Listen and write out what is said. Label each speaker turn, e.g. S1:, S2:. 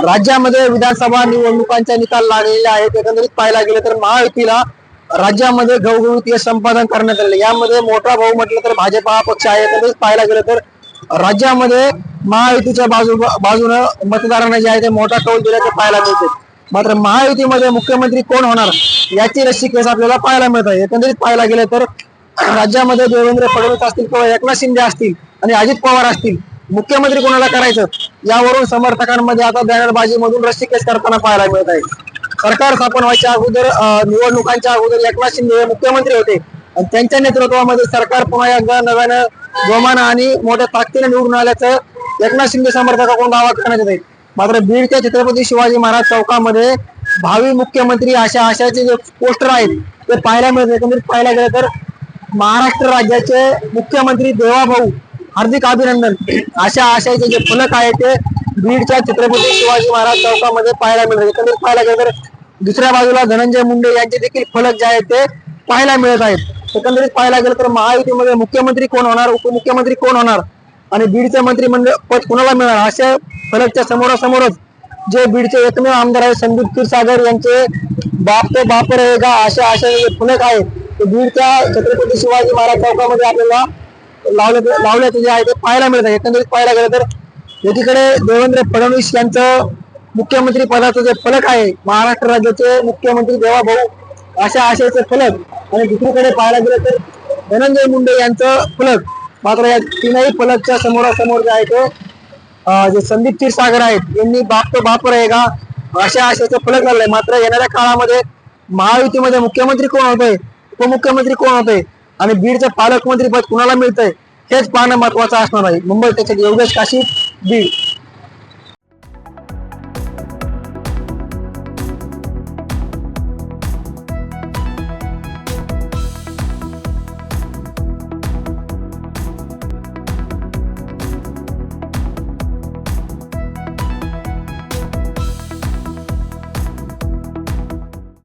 S1: राज्यामध्ये विधानसभा निवडणुकांचा निकाल लागलेला आहेत. एकंदरीत पाहायला गेलं तर महायुतीला राज्यामध्ये घवघवीत यश संपादन करण्यात आलेलं यामध्ये मोठा भाऊ म्हटलं तर भाजप हा पक्ष आहे. एकंदरीत पाहायला गेलं तर राज्यामध्ये महायुतीच्या बाजू बाजूनं मतदारांना जे आहे ते मोठा कौल दिल्याचं पाहायला मिळते मात्र महायुतीमध्ये मुख्यमंत्री कोण होणार याची रस्सीखेच आपल्याला पाहायला मिळत आहे. एकंदरीत पाहायला गेलं तर राज्यामध्ये देवेंद्र फडणवीस असतील किंवा एकनाथ शिंदे असतील आणि अजित पवार असतील मुख्यमंत्री कोणाला करायचं? यावरून समर्थकांमध्ये आता बॅनरबाजी मधून करताना पाहायला मिळत आहे. सरकार स्थापन व्हायच्या अगोदर निवडणुकांच्या अगोदर एकनाथ शिंदे हे मुख्यमंत्री होते. आणि त्यांच्या नेतृत्वामध्ये सरकार पुन्हा एकदा नव्यानं जोमानं आणि मोठ्या ताकदीने निवडून आल्याचं एकनाथ शिंदे समर्थकाकडून दावा करण्यात येत आहे. मात्र बीडच्या छत्रपती शिवाजी महाराज चौकामध्ये भावी मुख्यमंत्री अशा आशाचे जे पोस्टर आहेत ते पाहायला मिळत एकंदरीत म्हणजे पाहायला गेलं तर महाराष्ट्र राज्याचे मुख्यमंत्री देवाभाऊ हार्दिक अभिनंदन. अशा आशयाचे जे फलक आहे ते बीडच्या छत्रपती शिवाजी महाराज चौकामध्ये पाहायला मिळत एकंदरीत पाहायला गेलं तर दुसऱ्या बाजूला धनंजय मुंडे यांचे देखील फलक जे आहेत ते पाहायला मिळत आहेत. एकंदरीत पाहायला गेलं तर महायुतीमध्ये मुख्यमंत्री कोण होणार? उपमुख्यमंत्री कोण होणार? आणि बीडचे मंत्रिमंडळ पद कोणाला मिळणार? अशा फलकच्या समोरासमोरच जे बीडचे एकमेव आमदार आहेत संदीप क्षीरसागर यांचे बाप तो बाप रहेगा अशा अशा फलक आहे ते बीडच्या छत्रपती शिवाजी महाराज चौकामध्ये आपल्याला लावले लावल्याचं जे आहे ते पाहायला मिळत. आहे एकंदरीत पाहायला गेलं तर एकीकडे देवेंद्र फडणवीस यांचं मुख्यमंत्री पदाचं जे फलक आहे महाराष्ट्र राज्याचे मुख्यमंत्री देवाभाऊ अशा आशयाचे फलक. आणि दुसरीकडे पाहायला गेलं तर धनंजय मुंडे यांचं फलक. मात्र या तीनही फलकच्या समोरासमोर जे आहे ते जे संदीप क्षीरसागर आहेत यांनी बाप तो बाप रहेगा अशा आशयाचं फलक झालंय मात्र येणाऱ्या काळामध्ये महायुतीमध्ये मुख्यमंत्री कोण होते उपमुख्यमंत्री कोण होते आणि बीडचं पालकमंत्री पद कुणाला मिळतंय हेच पाहणं महत्वाचं असणार आहे. मुंबई त्याच्यात योगेश काशी बीड.